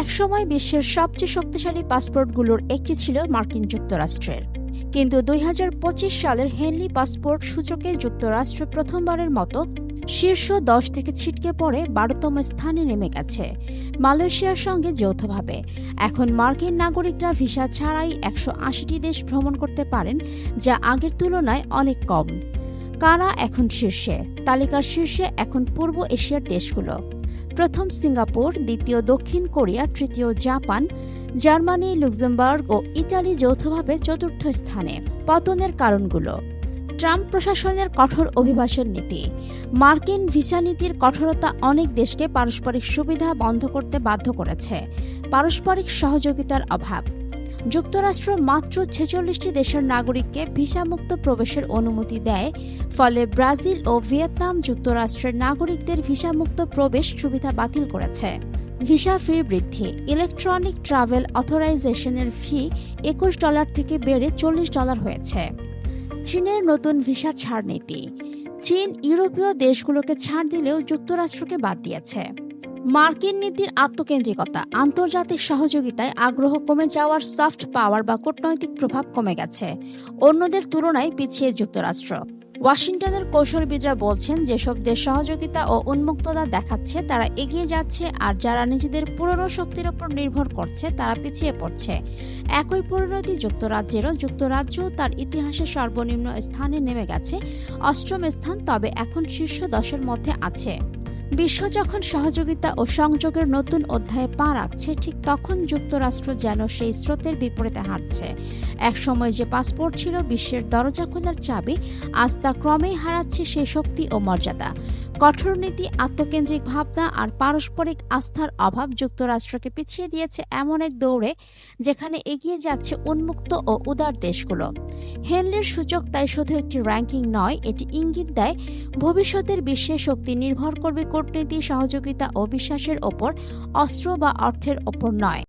একসময় বিশ্বের সবচেয়ে শক্তিশালী পাসপোর্টগুলোর একটি ছিল মার্কিন যুক্তরাষ্ট্রের। কিন্তু দুই হাজার পঁচিশ সালের হেনলি পাসপোর্ট সূচকে যুক্তরাষ্ট্র প্রথমবারের মতো শীর্ষ দশ থেকে ছিটকে পড়ে বারোতম স্থানে নেমে গেছে মালয়েশিয়ার সঙ্গে যৌথভাবে। এখন মার্কিন নাগরিকরা ভিসা ছাড়াই একশো আশিটি দেশ ভ্রমণ করতে পারেন, যা আগের তুলনায় অনেক কম। কারা এখন শীর্ষে? তালিকার শীর্ষে এখন পূর্ব এশিয়ার দেশগুলো। প্রথম সিঙ্গাপুর, দ্বিতীয় দক্ষিণ কোরিয়া, তৃতীয় জাপান, জার্মানি, লুক্সেমবার্গ ও ইটালি যৌথভাবে চতুর্থ স্থানে। পতনের কারণগুলো। ট্রাম্প প্রশাসনের কঠোর অভিবাসন নীতি। মার্কিন ভিসা নীতির কঠোরতা অনেক দেশকে পারস্পরিক সুবিধা বন্ধ করতে বাধ্য করেছে। পারস্পরিক সহযোগিতার অভাব। যুক্তরাষ্ট্র মাত্র ছেচল্লিশটি দেশের নাগরিককে ভিসামুক্ত প্রবেশের অনুমতি দেয়। ফলে ব্রাজিল ও ভিয়েতনাম যুক্তরাষ্ট্রের নাগরিকদের ভিসামুক্ত প্রবেশ সুবিধা বাতিল করেছে। ভিসা ফি বৃদ্ধি, ইলেকট্রনিক ট্রাভেল অথরাইজেশনের ফি একুশ ডলার থেকে বেড়ে চল্লিশ ডলার হয়েছে। চীনের নতুন ভিসা ছাড় নীতি, চীন ইউরোপীয় দেশগুলোকে ছাড় দিলেও যুক্তরাষ্ট্রকে বাদ দিয়েছে। মার্কিন নীতির আত্মকেন্দ্রিকতা, আন্তর্জাতিক সহযোগিতায় আগ্রহ কমে যাওয়ার সফট পাওয়ার বা কূটনৈতিক প্রভাব কমে গেছে। অন্যদের তুলনায় পিছিয়ে যুক্তরাষ্ট্র। ওয়াশিংটনের কৌশলবিদরা বলছেন, যেসব দেশ সহযোগিতা ও উন্মুক্ততা দেখাচ্ছে, তারা এগিয়ে যাচ্ছে, আর যারা নিজেদের পুরনো শক্তির ওপর নির্ভর করছে, তারা পিছিয়ে পড়ছে। একই পরিণতি যুক্তরাজ্যেরও, যুক্তরাজ্য তার ইতিহাসে সর্বনিম্ন স্থানে নেমে গেছে। অষ্টম স্থান তবে এখন শীর্ষ দশের মধ্যে আছে। বিশ্ব যখন সহযোগিতা ও সংযোগের নতুন অধ্যায়ে পা রাখছে, ঠিক তখন যুক্তরাষ্ট্র যেন সেই স্রোতের বিপরীতে হাঁটছে। একসময় যে পাসপোর্ট ছিল, বিশ্বের দরজা খোলার চাবি, আজ তা ক্রমেই হারাচ্ছে সেই শক্তি ও মর্যাদা। কঠোর নীতি, আত্মকেন্দ্রিক ভাবনা আর পারস্পরিক আস্থার অভাব যুক্তরাষ্ট্রকে পিছিয়ে দিয়েছে এমন এক দৌড়ে, যেখানে এগিয়ে যাচ্ছে উন্মুক্ত ও উদার দেশগুলো। হেনলির সূচক তাই শুধু একটি র্যাঙ্কিং নয়, এটি ইঙ্গিত দেয় ভবিষ্যতের বিশ্বে শক্তি নির্ভর করবে কূটনীতি সহযোগিতা ও বিশ্বাসের ওপর অস্ত্র বা অর্থের ওপর নয়।